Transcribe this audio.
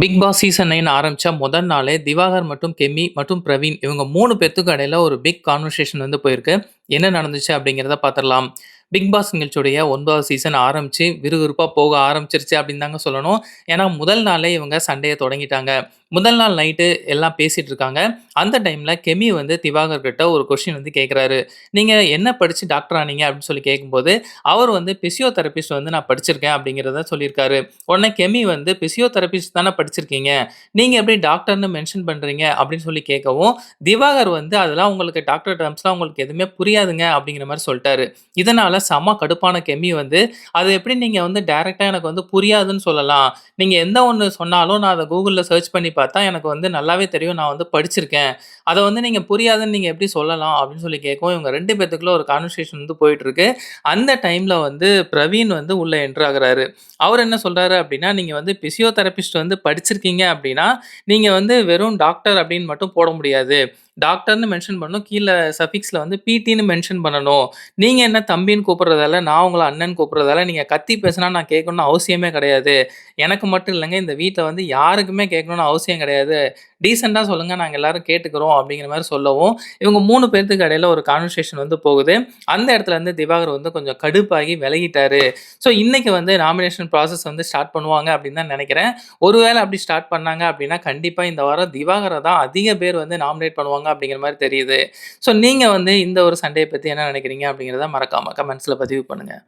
Big Boss season nine ஆரம்பித்தா முதல் நாளே திவாகர் மற்றும் கெமி மற்றும் பிரவீன் இவங்க மூணு பேர்த்துக்கு இடையில ஒரு பிக் கான்வர்சேஷன் வந்து போயிருக்கு. என்ன நடந்துச்சு அப்படிங்கிறத பார்த்துடலாம் பிக் பாஸ் நிகழ்ச்சியுடைய ஒன்பதாவது சீசன் ஆரம்பித்து விறுவிறுப்பாக போக ஆரம்பிச்சிருச்சு அப்படின்னு தாங்க சொல்லணும். ஏன்னா முதல் நாளே இவங்க சண்டையை தொடங்கிட்டாங்க. முதல் நாள் நைட்டு எல்லாம் பேசிட்டு இருக்காங்க. அந்த டைமில் கெமி வந்து திவாகர் கிட்ட ஒரு கொஷின் வந்து கேட்குறாரு நீங்கள் என்ன படித்து டாக்டர் ஆனீங்க? அப்படின்னு சொல்லி கேட்கும்போது அவர் வந்து பிசியோதெரபிஸ்ட் வந்து நான் படிச்சிருக்கேன் அப்படிங்கிறத சொல்லியிருக்காரு. உடனே கெமி வந்து பிசியோதெரபிஸ்ட் தானே படிச்சிருக்கீங்க? நீங்கள் எப்படி டாக்டர்னு மென்ஷன் பண்ணுறீங்க அப்படின்னு சொல்லி கேட்கவும் திவாகர் வந்து அதெல்லாம் உங்களுக்கு டாக்டர் டேர்ம்ஸ்லாம் உங்களுக்கு எதுவுமே புரியாதுங்க அப்படிங்கிற மாதிரி சொல்லிட்டாரு. இதனால் செம கடுப்பான கெமி வந்து அது எப்படி நீங்கள் வந்து டைரெக்டாக எனக்கு வந்து புரியாதுன்னு சொல்லலாம். நீங்கள் எந்த ஒன்று சொன்னாலும் நான் அதை கூகுளில் சர்ச் பண்ணி எனக்கு வந்து நல்லாவே தெரியும். நான் வந்து படிச்சிருக்கேன். அதை வந்து நீங்கள் புரியாதுன்னு நீங்கள் எப்படி சொல்லலாம் அப்படின்னு சொல்லி கேட்கவும் இவங்க ரெண்டு பேத்துக்குள்ள ஒரு கான்வர்சேஷன் வந்து போயிட்டுருக்கு. அந்த டைமில் வந்து பிரவீன் வந்து உள்ளே என்ட்ரு ஆகுறாரு. அவர் என்ன சொல்கிறாரு அப்படின்னா நீங்கள் வந்து பிசியோதெரபிஸ்ட் வந்து படிச்சிருக்கீங்க அப்படின்னா நீங்கள் வந்து வெறும் டாக்டர் அப்படின்னு மட்டும் போட முடியாது. டாக்டர்னு மென்ஷன் பண்ணணும் கீழே சஃபிக்ஸில் வந்து பிடின்னு மென்ஷன் பண்ணணும். நீங்கள் என்ன தம்பின்னு கூப்பிட்றதால நான் உங்களை அண்ணன் கூப்பிட்றதால நீங்கள் கத்தி பேசினா நான் கேட்கணும்னு அவசியமே கிடையாது. எனக்கு மட்டும் இல்லைங்க இந்த வீட்டில் வந்து யாருக்குமே கேட்கணும்னு அவசியம் கிடையாது. டீசெண்டாக சொல்லுங்கள் நாங்கள் எல்லாரும் கேட்டுக்கிறோம் அப்படிங்கிற மாதிரி சொல்லவும் இவங்க மூணு பேர்த்துக்கு இடையில ஒரு கான்வர்சேஷன் வந்து போகுது. அந்த இடத்துல வந்து திவாகர் வந்து கொஞ்சம் கடுப்பாகி விலகிட்டாரு. ஸோ இன்னைக்கு வந்து நாமினேஷன் ப்ராசஸ் வந்து ஸ்டார்ட் பண்ணுவாங்க அப்படின்னு தான் நினைக்கிறேன். ஒருவேளை அப்படி ஸ்டார்ட் பண்ணாங்க அப்படின்னா கண்டிப்பாக இந்த வாரம் திவாகரை தான் அதிக பேர் வந்து நாமினேட் பண்ணுவாங்க அப்படிங்கிற மாதிரி தெரியுது. ஸோ நீங்கள் வந்து இந்த ஒரு சண்டையை பற்றி என்ன நினைக்கிறீங்க அப்படிங்கிறத மறக்காமல் கமெண்ட்ஸில் பதிவு பண்ணுங்கள்